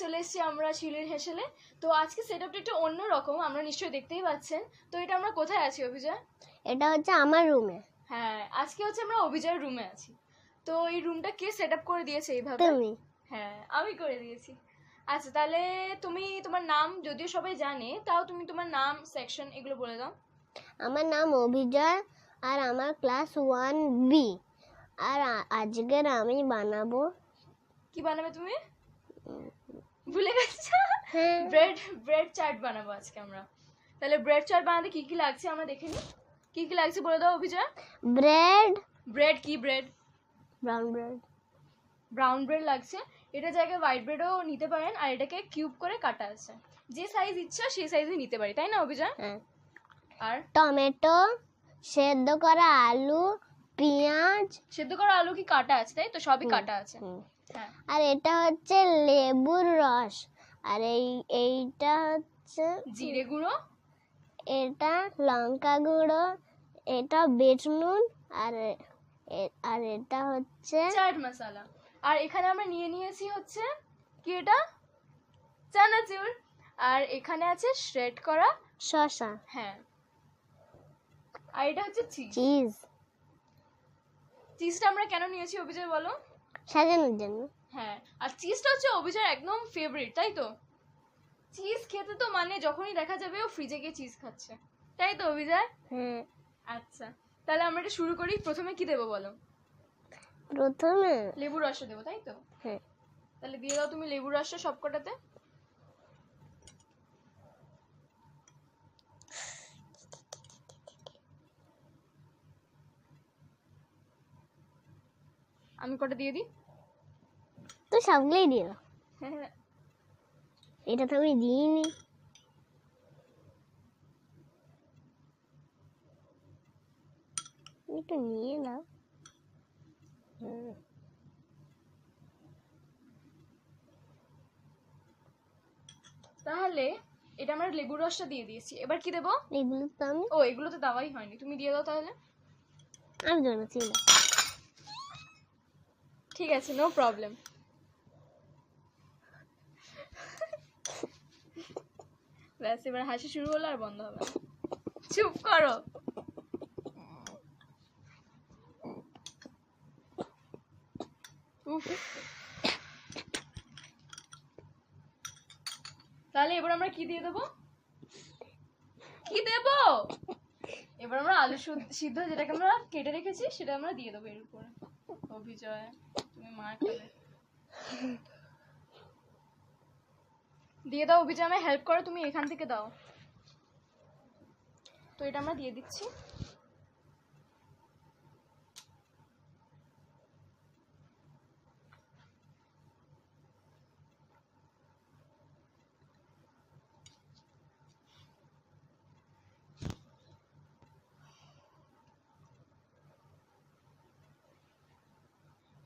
চলে এসেছি আমরা শিলের হেসেলে। তো আজকে সেট আপটা একটু অন্যরকম আমরা নিশ্চয়ই দেখতেই পাচ্ছেন। তো এটা আমরা কোথায় আছি অভিজয়? এটা হচ্ছে আমার রুমে হ্যাঁ আজকে হচ্ছে আমরা অভিজয়ের রুমে আছি। তো এই রুমটা কে সেট আপ করে দিয়েছে এইভাবে? তুমি। হ্যাঁ আমি করে দিয়েছি। আচ্ছা তাহলে তুমি তোমার নাম যদিও সবাই জানে তাও তুমি তোমার নাম সেকশন এগুলো বলে দাও। আমার নাম অভিজয় আর আমার ক্লাস ওয়ান বি আর আজকের আমি বানাবো। কি বানাবে তুমি? ভুলে গেছো? হ্যাঁ ব্রেড ব্রেড চাট বানাবো আজকে আমরা। তাহলে ব্রেড চাট বানাতে কি কি লাগছে আমরা দেখে নিই। কি কি লাগছে বলে দাও অভিজয়? ব্রেড ব্রেড কি bread brown bread brown bread লাগছে। এটা জায়গায় হোয়াইট ব্রেডও নিতে পারেন আর এটাকে কিউব করে কাটা আছে। যে সাইজ ইচ্ছা সেই সাইজে নিতে পারি তাই না অভিজয়? হ্যাঁ। আর? টমেটো সেদ্ধ করা আলু পেঁয়াজ। সেদ্ধ করা আলু কি কাটা আছে তাই তো? সবই কাটা আছে। আর এটা হচ্ছে লেবুর রস। আর এই এইটা হচ্ছে জিরে গুঁড়ো। এটা লঙ্কা গুঁড়ো এটা বিট নুন আর আর এটা হচ্ছে চাট মশলা। আর এখানে আমরা নিয়ে নিয়েছি হচ্ছে কি এটা? চানাচুর। আর এখানে আছে শ্রেড করা শসা। হ্যাঁ। আর এটা হচ্ছে চিজ চিজ চিজটা আমরা কেন নিয়েছি অভিজয় বলো? সাজানোর জন্য। হ্যাঁ আর চিজটা হচ্ছে অভিজয়ের একদম ফেভারিট তাই তো? চিজ খেতে তো মানে যখনই দেখা যাবে ও ফ্রিজে গিয়ে চিজ খাচ্ছে। তাই তো অভিজয়? হ্যাঁ আচ্ছা তাহলে আমরা এটা শুরু করি। প্রথমে কি দেবো বলো? প্রথমে লেবু রসটা দেবো তাই তো? হ্যাঁ। তাহলে দিয়ে দাও তুমি লেবু রসটা সবকটাতে। আমি কটা দিয়ে দিই? তো সবগুলোই দিও। হ্যাঁ এটা তো আমি দিইনি। একটু নিয়ে নাও। তাহলে এটা আমরা লেবুর রসটা দিয়ে দিয়েছি। এবার কি দেবো? এগুলো তো আমি ও এগুলো তো দেওয়াই হয়নি। তুমি দিয়ে দাও তাহলে। আমি দেবো ছিল ঠিক আছে নো প্রবলেম ব্যাস, এবার হাসি শুরু হলো আর বন্ধ হবে চুপ করো। তাহলে এবার আমরা কি দিয়ে দেবো? কি দেবো? এবার আমরা আলু সুদ- সিদ্ধ যেটাকে আমরা কেটে রেখেছি, সেটা আমরা দিয়ে দেবো এর উপরে। অভিজয়, তুমি মার খাবে। দিয়ে দাও অভিজয় আমায় হেল্প করো, তুমি এখান থেকে দাও। তো এটা আমরা দিয়ে দিচ্ছি।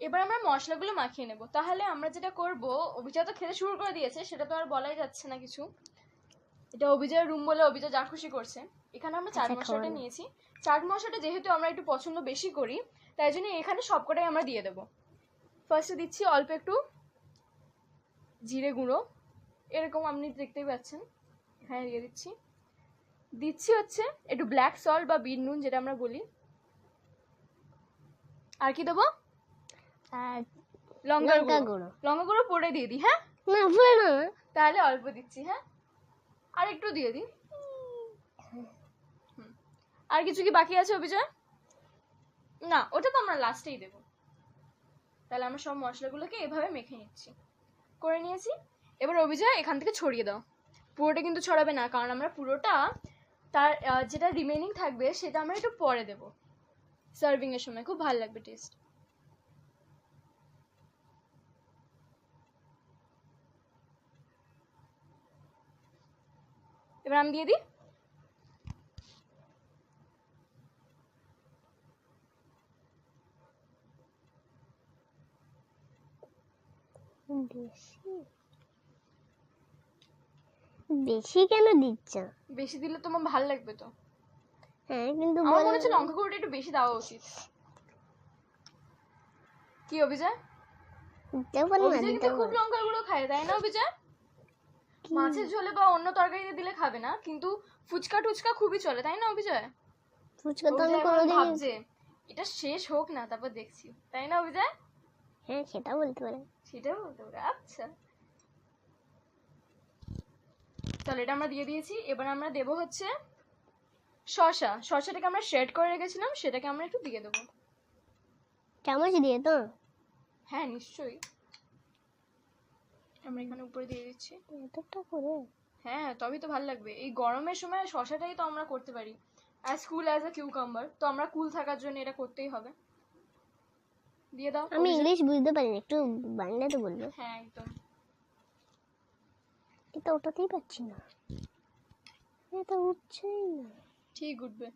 এবার আমরা মশলাগুলো মাখিয়ে নেব। তাহলে আমরা যেটা করব অভিজয় তো খেতে শুরু করে দিয়েছে সেটা তো আর বলাই যাচ্ছে না কিছু। এটা অভিজয়ের রুম বলে অভিজয় যা খুশি করছে। এখানে আমরা চাট আচ্ছা, মশলাটা নিয়েছি। চাট মশলাটা যেহেতু আমরা একটু পছন্দ বেশি করি তাই জন্য এখানে সবকটাই আমরা দিয়ে দেবো। ফার্স্টে দিচ্ছি অল্প একটু জিরে গুঁড়ো। এরকম আপনি দেখতেই পাচ্ছেন। এখানে দিয়ে দিচ্ছি। দিচ্ছি হচ্ছে একটু ব্ল্যাক সল্ট বা বিট নুন যেটা আমরা বলি। আর কি দেবো? আর লঙ্কার গুঁড়ো। লঙ্কা গুঁড়ো পরে দিয়ে দিই হ্যাঁ? না পুরো না। তাহলে অল্প দিচ্ছি হ্যাঁ? আর একটু দিয়ে দিই আর কিছু কি বাকি আছে অভিজয়? না ওটা তো আমরা লাস্টেই দেবো। তাহলে আমরা সব মশলাগুলোকে এভাবে মেখে নিচ্ছি। করে নিয়েছি। এবার অভিজয় এখান থেকে ছড়িয়ে দাও। পুরোটা কিন্তু ছড়াবে না কারণ আমরা পুরোটা তার যেটা রিমেনিং থাকবে সেটা আমরা একটু পরে দেবো। সার্ভিং এর সময়। খুব ভালো লাগবে টেস্ট এবার আমি দিয়ে দিই। বেশি? বেশি কেন দিচ্ছ? বেশি দিলে তোমার ভালো লাগবে তো। হ্যাঁ কিন্তু আমার মনে হচ্ছে লঙ্কা গুঁড়োটা একটু বেশি দেওয়া উচিত। কি অভিজয়? খুব লঙ্কা গুঁড়ো খায় তাই না অভিজয়? মাছের ঝোলে বা অন্য তরকারিতে দিলে খাবে না কিন্তু ফুচকা টুচকা খুবই চলে তাই না অভিজয়? ফুচকা তো আমি কোনোদিন ভাবছে এটা শেষ হোক না তারপর দেখছি তাই না অভিজয়? হ্যাঁ সেটা বলতে পারে। সেটাও বলতে পারে আচ্ছা। তাহলে এটা আমরা দিয়ে দিয়েছি এবার আমরা দেবো হচ্ছে শসা শশাটাকে আমরা শেড করে রেখেছিলাম সেটাকে আমরা একটু দিয়ে দেবো। চামচ দিয়ে তো? হ্যাঁ নিশ্চয়ই। আমরা এখানে উপরে দিয়ে দিচ্ছি। এতটা করে? হ্যাঁ তবেই তো ভালো লাগবে। এই গরমের সময় শসাটাই তো আমরা করতে পারি। As cool as a cucumber তো আমরা কুল থাকার জন্য এটা করতেই হবে। দিয়ে দাও আমি। ইংলিশ বুঝতে পারি না একটু বাংলাতে বলব। হ্যাঁ একদম। এটা ওটাতেই পাচ্ছি না। এটা উঠছেই না। ঠিক উঠবে।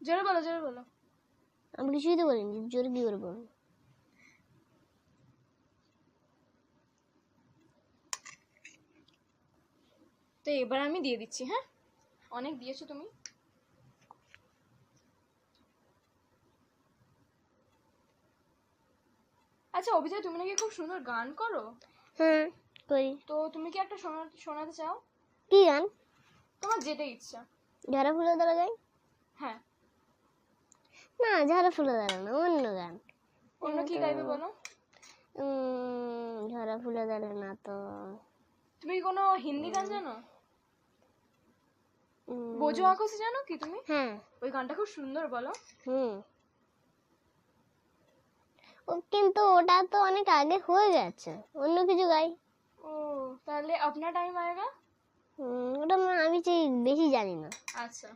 জোরে বলো জোরে বলো। আমি কিছুই তো বলিনি জোরে কি করে বলব তো এবার আমি দিয়ে দিচ্ছি হ্যাঁ? অনেক দিয়েছ তুমি। আচ্ছা অভিজয় তুমি নাকি খুব সুন্দর গান করো? হ্যাঁ করি। তো তুমি কি একটা শোনা শোনাতে চাও? কি গান? তোমার যেটা ইচ্ছা। ঝরা ফুলে দ্বারা গাই হ্যাঁ। না ঝরা ফুলে দ্বারা না অন্য গান। অন্য কি গাইবে বলো? ঝরা ফুলে দ্বারা না তো তুমি কোনো হিন্দি গান জানো? বোঝো আঁকোসি জানো কি তুমি? হ্যাঁ। ওই গানটা খুব সুন্দর বলো। হুম। কিন্তু ওটা তো অনেক আগে হয়ে গেছে। অন্য কিছু গাই। ও তাহলে আপনার টাইম আয়েগা ওটা আমি বেশি জানি না। আচ্ছা।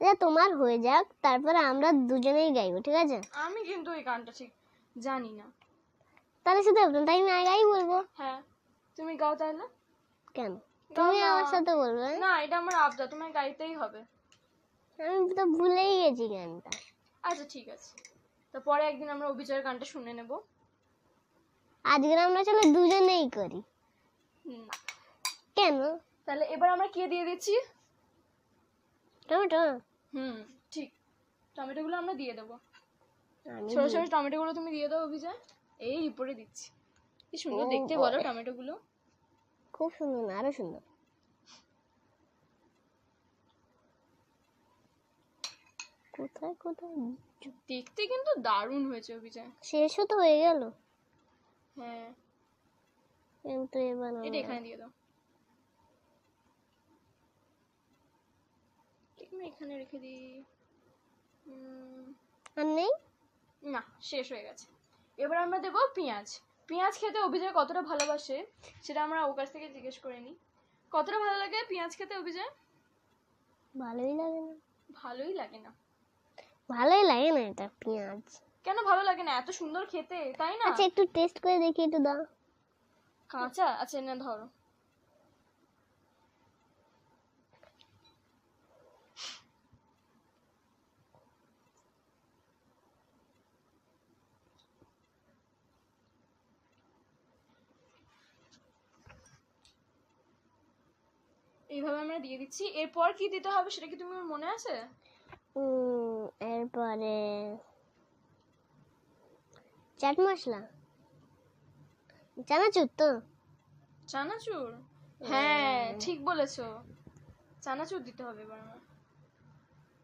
আচ্ছা তোমার হয়ে যাক তারপরে আমরা দুজনেই গাইবো ঠিক আছে? আমি কিন্তু এই গানটা ঠিক জানি না। তাহলে শুধু আপনার টাইম গাই বলব। হ্যাঁ তুমি গাও তাহলে। কেন? তুমি আমার সাথে বলবে? না এটা আমার আবদা তোমার গাইতেই হবে। আমি তো ভুলেই গেছি গানটা। আচ্ছা ঠিক আছে। তো পরে একদিন আমরা অভিজয়ের গানটা শুনে নেব। আজকে আমরা চলো দুজনেই করি। না। কেন? তাহলে এবার আমরা কে দিয়ে দিচ্ছি? টমেটো। হুম ঠিক। টমেটোগুলো আমরা দিয়ে দেবো। ছোট ছোট টমেটোগুলো তুমি দিয়ে দাও অভিজয়। এই উপরে দিচ্ছি। কি সুন্দর দেখতে। বলো টমেটোগুলো। খুব সুন্দর না আরও সুন্দর কোথায় কোথায় দেখতে কিন্তু দারুণ হয়েছে অভিজয় শেষও তো হয়ে গেল হ্যাঁ কিন্তু এবার এটা এখানে দিয়ে দাও এখানে রেখে দিই আর নেই না শেষ হয়ে গেছে এবার আমরা দেবো পেঁয়াজ পেঁয়াজ খেতে অভিজয় কতটা ভালোবাসে সেটা আমরা ওর কাছ থেকে জিজ্ঞেস করে নিই। কতটা ভালো লাগে পেঁয়াজ খেতে অভিজয়? ভালোই লাগে না। ভালোই লাগে না। ভালোই লাগে না এটা পেঁয়াজ। কেন ভালো লাগে না? এত সুন্দর খেতে তাই না? আচ্ছা একটু টেস্ট করে দেখি একটু দাও। কাঁচা? আচ্ছা না ধরো। এইভাবে আমরা দিয়ে দিচ্ছি। এরপর কি দিতে হবে সেটা কি তুমি মনে আছে? এরপরে চাট মশলা। চানাচুর তো। চানাচুর? হ্যাঁ। ঠিক বলেছ। চানাচুর দিতে হবে এবার আমার।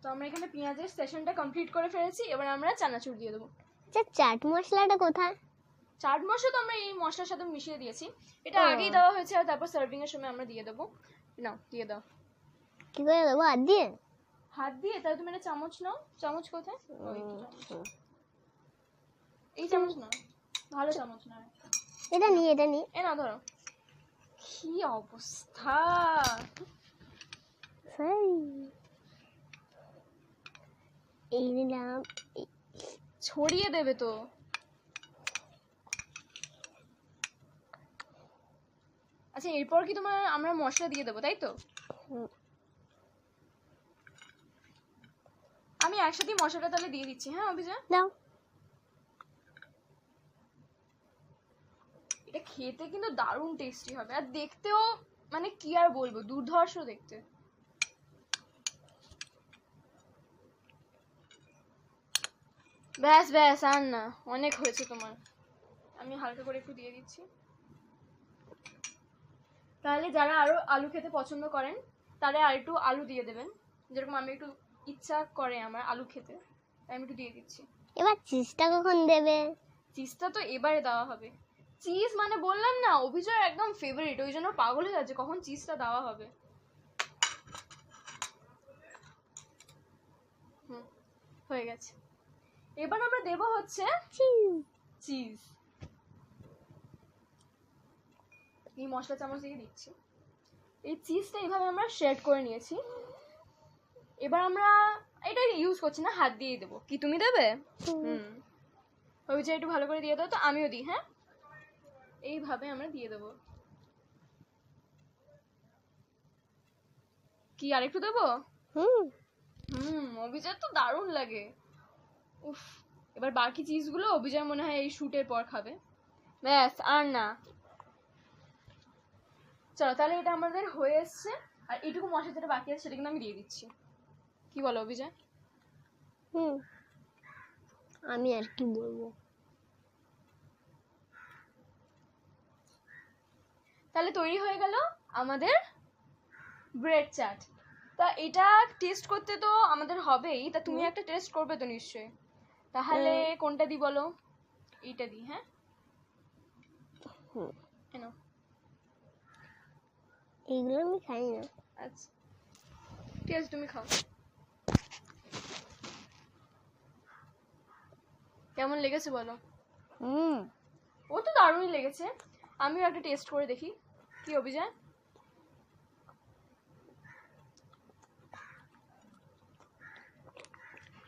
তো আমরা এখানে পেঁয়াজের সেশনটা কমপ্লিট করে ফেলেছি এবার আমরা চানাচুর দিয়ে দেবো। আচ্ছা চাট মশলাটা কোথায়? চাট মশলা তো আমরা এই মশলার সাথে মিশিয়ে দিয়েছি। এটা আগেই দেওয়া হয়েছে আর তারপর সার্ভিং এর সময় আমরা দিয়ে দেবো। নাও দিয়ে দাও। কি করে দেবো? আর দিয়ে? হাত দিয়ে? তাহলে তুমি একটা চামচ নাও। চামচ কোথায়। এই চামচ নাও। ভালো চামচ নাও এটা নিয়ে এটা নিয়ে। এ না ধরো। কি অবস্থা। এই নিলাম। ছড়িয়ে দেবে তো। আচ্ছা এরপর কি তোমার আমরা মশলা দিয়ে দেবো তাই তো? হুম। আমি একসাথে মশলাটা তাহলে দিয়ে দিচ্ছি হ্যাঁ অভিজয় দাও। এটা খেতে কিন্তু দারুণ টেস্টি হবে আর দেখতেও মানে কি আর বলব দুর্ধর্ষ দেখতে। ব্যাস ব্যাস আর না অনেক হয়েছে তোমার। আমি হালকা করে একটু দিয়ে দিচ্ছি। তাহলে যারা আরও আলু খেতে পছন্দ করেন তারা আর একটু আলু দিয়ে দেবেন। যেরকম আমি একটু ইচ্ছা করে আমার আলু খেতে আমি একটু দিয়ে দিচ্ছি। এবার চিজটা কখন দেবে? চিজটা তো এবারে দেওয়া হবে। চিজ মানে বললাম না অভিজয় একদম ফেভারিট ওই জন্য পাগল হয়ে যাচ্ছে কখন চিজটা দেওয়া হবে। হুম হয়ে গেছে। এবার আমরা দেব হচ্ছে চিজ চিজ এই মশলা চামচ দিয়ে দিচ্ছি। এই চিজটা এইভাবে আমরা শেড করে নিয়েছি। এবার আমরা এটা ইউজ করছি না হাত দিয়ে দেবো। কি তুমি দেবে? হুম। ওই যে একটু ভালো করে দিয়ে দাও তো আমিও দিই হ্যাঁ? এইভাবে আমরা দিয়ে দেবো। কি আরেকটু দেবো? হুম। হুম অভিজয় তো দারুণ লাগে। উফ এবার বাকি চিজগুলো অভিজয় মনে হয় এই শুটের পর খাবে। ব্যাস আর না। চলো তাহলে এটা আমাদের হয়ে এসছে। আর এইটুকু মশলা যেটা বাকি আছে সেটা কিন্তু আমি দিয়ে দিচ্ছি। কি বলো অভিজয়? হুম। আমি আর কি বলব? তাহলে তৈরি হয়ে গেল আমাদের ব্রেড চাট। তা এটা টেস্ট করতে তো আমাদের হবেই। তা তুমি একটা টেস্ট করবে তো নিশ্চয়ই। তাহলে কোনটা দিই বলো? এইটা দিই হ্যাঁ? হুম। কেন এগুলো আমি খাই না। আচ্ছা। ঠিক আছে তুমি খাও। কেমন লেগেছে বলো? হুম। ও তো দারুণই লেগেছে। আমিও একটা টেস্ট করে দেখি। কি অভিযান?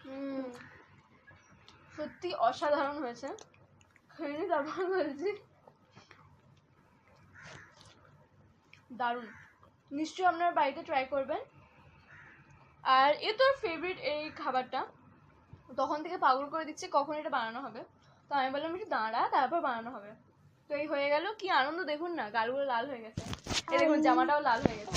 হুম। সত্যি অসাধারণ হয়েছে। খেয়ে তারপর বলছি। দারুণ। নিশ্চয়ই আপনার বাড়িতে ট্রাই করবেন। আর এ তোর ফেভারিট এই খাবারটা। তখন থেকে পাগল করে দিচ্ছে কখন এটা বানানো হবে। তো আমি বললাম একটু দাঁড়া তারপর বানানো হবে। তো এই হয়ে গেল কি আনন্দ দেখুন না গালগুলো লাল হয়ে গেছে। এই দেখুন জামাটাও লাল হয়ে গেছে।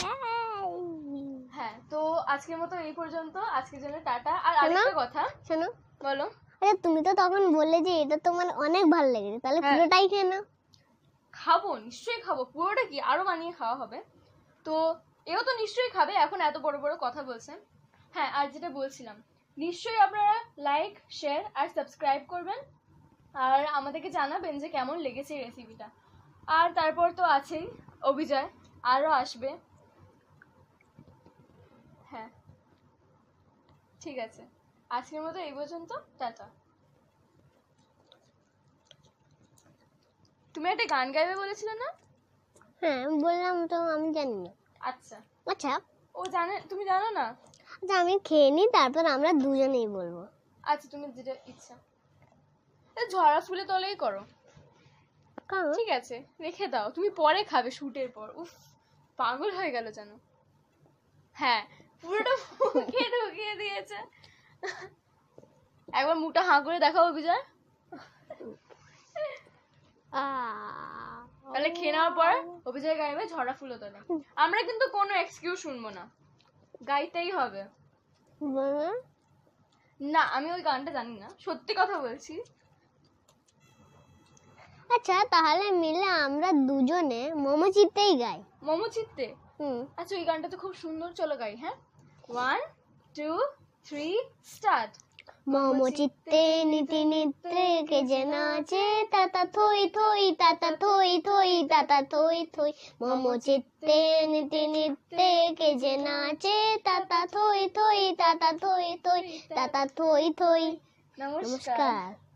হ্যাঁ তো আজকের মতো এই পর্যন্ত। আজকের জন্য টাটা। আর আরেকটা কথা শোনো। বলো। আরে তুমি তো তখন বললে যে এটা তোমার অনেক ভালো লেগেছে। তাহলে হ্যাঁ। পুরোটাই খেয়ে নাও। খাব, নিশ্চয়ই খাব, পুরোটা কি আরও বানিয়ে খাওয়া হবে? তো এও তো নিশ্চয়ই খাবে, এখন এত বড় বড় কথা বলছেন হ্যাঁ আর যেটা বলছিলাম, নিশ্চয়ই আপনারা লাইক শেয়ার আর সাবস্ক্রাইব করবেন। আর আমাদেরকে জানাবেন যে কেমন লেগেছে এই রেসিপিটা আর তারপর তো আছেই অভিজয় আরও আসবে। হ্যাঁ ঠিক আছে। আজকের মতো এই পর্যন্ত, টাটা। তুমি একটা গান গাইবে বলেছিলে না? হ্যাঁ আমি বললাম তো আমি জানি না। আচ্ছা। আচ্ছা। ও জানে তুমি জানো না? আচ্ছা আমি খেয়ে নিই তারপর আমরা দুজনেই বলব। আচ্ছা তুমি যেটা ইচ্ছা। ঝরা ফুলে তলেই করো। ঠিক আছে রেখে দাও। তুমি পরে খাবে শুটের পর। উফ পাগল হয়ে গেল যেন। হ্যাঁ পুরোটা মুখে ঢুকিয়ে দিয়েছে। একবার মুখটা হাঁ করে দেখাও বিজয় তাহলে খেয়ে নেওয়ার পর অভিজয় গাইবে ঝরা ফুলো তলে আমরা কিন্তু কোনো এক্সকিউজ শুনব না। গাইতেই হবে। না আমি ওই গানটা জানি না। সত্যি কথা বলছি। আচ্ছা তাহলে মিলে আমরা দুজনে মোমো চিত্তেই গাই। মোমো চিত্তে হুম। আচ্ছা ওই গানটা তো খুব সুন্দর চলো গাই হ্যাঁ? One two three start ももちってにてにてけじゃなちたたといといたたといといたたといといももちってにてにてけじゃなちたたといといたたといといたたといとい。ナしシカ。